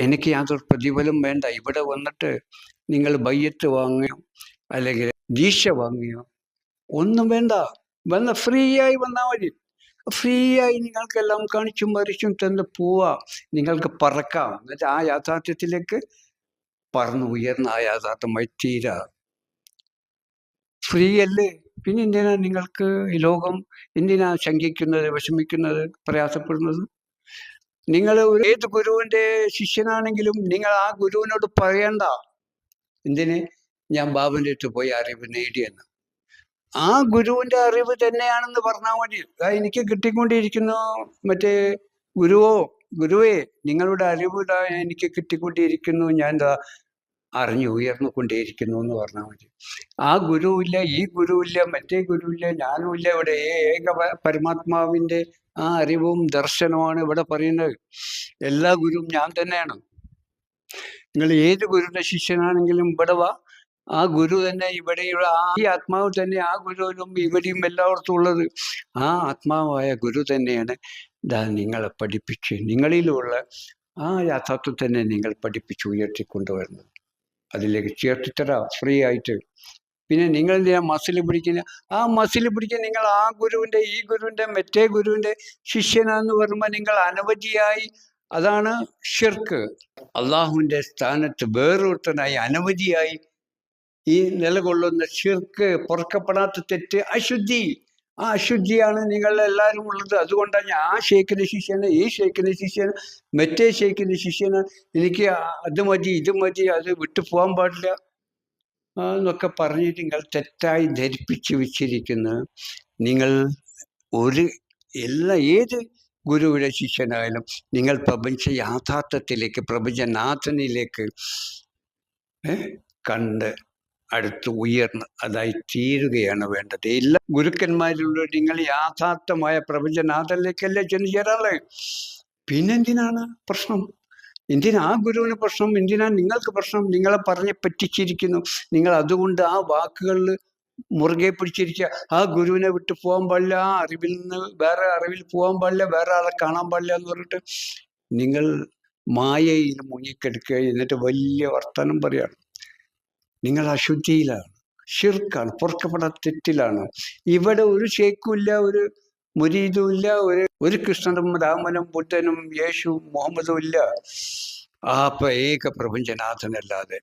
എനിക്ക് യാതൊരു പ്രതിഫലം വേണ്ട. ഇവിടെ വന്നിട്ട് നിങ്ങൾ ബയ്യത്ത് വാങ്ങിയോ അല്ലെങ്കിൽ ദീക്ഷ വാങ്ങിയോ ഒന്നും വേണ്ട. വന്ന ഫ്രീ ആയി വന്നാൽ മതി. ഫ്രീ ആയി നിങ്ങൾക്കെല്ലാം കാണിച്ചും മറിച്ചും തന്ന് പോവാം. നിങ്ങൾക്ക് പറക്കാം. എന്നിട്ട് ആ യാഥാർത്ഥ്യത്തിലേക്ക് പറന്ന് ഉയർന്ന ആ യാഥാർത്ഥ്യമായി തീരാ. ഫ്രീ അല്ലേ പിന്നെ എന്തിനാ നിങ്ങൾക്ക് ഈ ലോകം? എന്തിനാ ശങ്കിക്കുന്നത് വിഷമിക്കുന്നത് പ്രയാസപ്പെടുന്നത്? നിങ്ങൾ ഏത് ഗുരുവിന്റെ ശിഷ്യനാണെങ്കിലും നിങ്ങൾ ആ ഗുരുവിനോട് പറയണ്ട. എന്തിന്? ഞാൻ ബാബുവിന്റെ അടുത്ത് പോയി അറിവ് നേടിയെന്ന് ആ ഗുരുവിന്റെ അറിവ് തന്നെയാണെന്ന് പറഞ്ഞാൽ മതി. എനിക്ക് കിട്ടിക്കൊണ്ടിരിക്കുന്നു മറ്റേ ഗുരുവോ? ഗുരുവേ നിങ്ങളുടെ അറിവ് എനിക്ക് കിട്ടിക്കൊണ്ടിരിക്കുന്നു. ഞാൻ അറിഞ്ഞു ഉയർന്നുകൊണ്ടേയിരിക്കുന്നു എന്ന് പറഞ്ഞാൽ മതി. ആ ഗുരുവില്ല ഈ ഗുരുവില്ല മറ്റേ ഗുരുവില്ല ഞാനുമില്ല ഇവിടെ ഏക പരമാത്മാവിന്റെ ആ അറിവും ദർശനമാണ് ഇവിടെ പറയുന്നത്. എല്ലാ ഗുരുവും ഞാൻ തന്നെയാണ്. നിങ്ങൾ ഏത് ഗുരുവിന്റെ ശിഷ്യനാണെങ്കിലും ഇവിടെ വാ. ആ ഗുരു തന്നെ ഇവിടെയുള്ള ആ ഈ ആത്മാവ് തന്നെ ആ ഗുരുവിലും ഇവിടെയും എല്ലായിടത്തും ഉള്ളത്. ആ ആത്മാവായ ഗുരു തന്നെയാണ്. ഇതാ നിങ്ങളെ പഠിപ്പിച്ച് നിങ്ങളിലുള്ള ആ യാഥാർത്ഥ്യം തന്നെ നിങ്ങൾ പഠിപ്പിച്ച് ഉയർത്തിക്കൊണ്ടുവരുന്നത്. അതിലേക്ക് ചേർത്തിത്തരാം ഫ്രീ ആയിട്ട്. പിന്നെ നിങ്ങൾ എന്തിനാ മസിൽ പിടിക്കുന്ന? ആ മസിൽ പിടിക്കാൻ നിങ്ങൾ ആ ഗുരുവിന്റെ ഈ ഗുരുവിന്റെ മറ്റേ ഗുരുവിന്റെ ശിഷ്യനാന്ന് പറയുമ്പോൾ നിങ്ങൾ അനവധിയായി. അതാണ് ഷിർക്ക് അള്ളാഹുവിന്റെ സ്ഥാനത്ത് വേറൊരുത്തനായി അനവധിയായി. ഈ നിലകൊള്ളുന്ന ഷിർക്ക് പുറക്കപ്പെടാത്ത തെറ്റ് അശുദ്ധി. ആ അശുദ്ധിയാണ് നിങ്ങൾ എല്ലാവരും ഉള്ളത്. അതുകൊണ്ടാണ് ഞാൻ ആ ഷേഖിന്റെ ശിഷ്യന് ഈ ഷേഖിന്റെ ശിഷ്യന് മറ്റേ ഷേഖിന്റെ ശിഷ്യന് എനിക്ക് അത് മതി ഇത് മതി അത് വിട്ടു പോകാൻ പാടില്ല എന്നൊക്കെ പറഞ്ഞിട്ട് നിങ്ങൾ തെറ്റായി ധരിപ്പിച്ച് വെച്ചിരിക്കുന്ന. നിങ്ങൾ ഒരു എല്ലാ ഏത് ഗുരുവിടെ ശിഷ്യനായാലും നിങ്ങൾ പ്രപഞ്ച യാഥാർത്ഥ്യത്തിലേക്ക് പ്രപഞ്ചനാഥനിലേക്ക് കണ്ട് അടുത്ത് ഉയർന്ന് അതായി തീരുകയാണ് വേണ്ടത്. എല്ലാ ഗുരുക്കന്മാരിലൂടെ നിങ്ങൾ യാഥാർത്ഥമായ പ്രപഞ്ചനാഥനിലേക്കല്ലേ ചെന്ന് ചേരാളെ പിന്നെന്തിനാണ് പ്രശ്നം? എന്തിനാ ആ ഗുരുവിന് പ്രശ്നം? എന്തിനാ നിങ്ങൾക്ക് പ്രശ്നം? നിങ്ങളെ പറഞ്ഞ് പറ്റിച്ചിരിക്കുന്നു. നിങ്ങൾ അതുകൊണ്ട് ആ വാക്കുകളിൽ മുറുകെ പിടിച്ചിരിക്കുക. ആ ഗുരുവിനെ വിട്ടു പോകാൻ പാടില്ല ആ അറിവിൽ നിന്ന് വേറെ അറിവിൽ പോകാൻ പാടില്ല വേറെ ആളെ കാണാൻ പാടില്ല എന്ന് പറഞ്ഞിട്ട് നിങ്ങൾ മായയിൽ മുങ്ങിക്കെടുക്കുക. എന്നിട്ട് വലിയ വർത്തമാനം പറയാണ് നിങ്ങൾ അശുദ്ധിയിലാണ് ഷിർക്കാണ് പൊറുക്കപ്പെടാത്ത തെറ്റിലാണ്. ഇവിടെ ഒരു ഷേക്കുമില്ല ഒരു മുരീതുമില്ല ഒരു ഒരു കൃഷ്ണനും രാമനും ബുദ്ധനും യേശുവും മുഹമ്മദും ഇല്ല. ആ ഏക പ്രപഞ്ചനാഥനല്ലാതെ.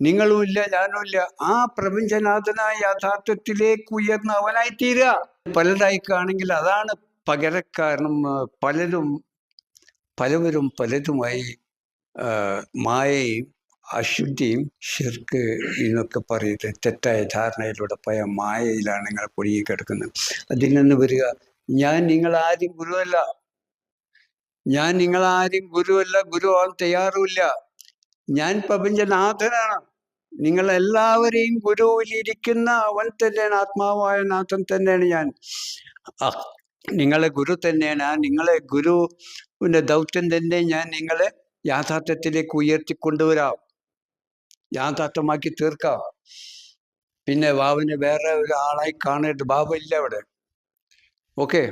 നിങ്ങളും ഇല്ല ഞാനും ഇല്ല. ആ പ്രപഞ്ചനാഥനായ യാഥാർത്ഥ്യത്തിലേക്ക് ഉയർന്ന അവനായി തീരുക പലതായി കാണെങ്കിൽ അതാണ് പകരക്കാരനും ആ, പലരും പലവരും പലതുമായി മായയും അശുദ്ധിയും ഷിർക്ക് എന്നൊക്കെ പറയുന്നത് തെറ്റായ ധാരണയിലൂടെ പോയ മായയിലാണ് നിങ്ങൾ പൊടിയി കിടക്കുന്നത്. അതിൽ നിന്ന് വരിക ഞാൻ നിങ്ങൾ ആരും ഗുരുവല്ല. ഞാൻ നിങ്ങൾ ആരും ഗുരുവല്ല ഗുരു ആവാൻ തയ്യാറുമില്ല. ഞാൻ പ്രപഞ്ചനാഥനാണ്. നിങ്ങൾ എല്ലാവരെയും ഗുരുവിലിരിക്കുന്ന അവൻ തന്നെയാണ് ആത്മാവായ നാഥൻ തന്നെയാണ് ഞാൻ. നിങ്ങളെ ഗുരു തന്നെയാണ്. നിങ്ങളെ ഗുരുവിന്റെ ദൗത്യം തന്നെ ഞാൻ നിങ്ങളെ യാഥാർത്ഥ്യത്തിലേക്ക് ഉയർത്തിക്കൊണ്ടുവരാം. യാഥാർത്ഥ്യമാക്കി തീർക്കാം. പിന്നെ ബാബുവിനെ വേറെ ഒരാളായി കാണരുത്. ബാബു ഇല്ല അവിടെ ഓക്കെ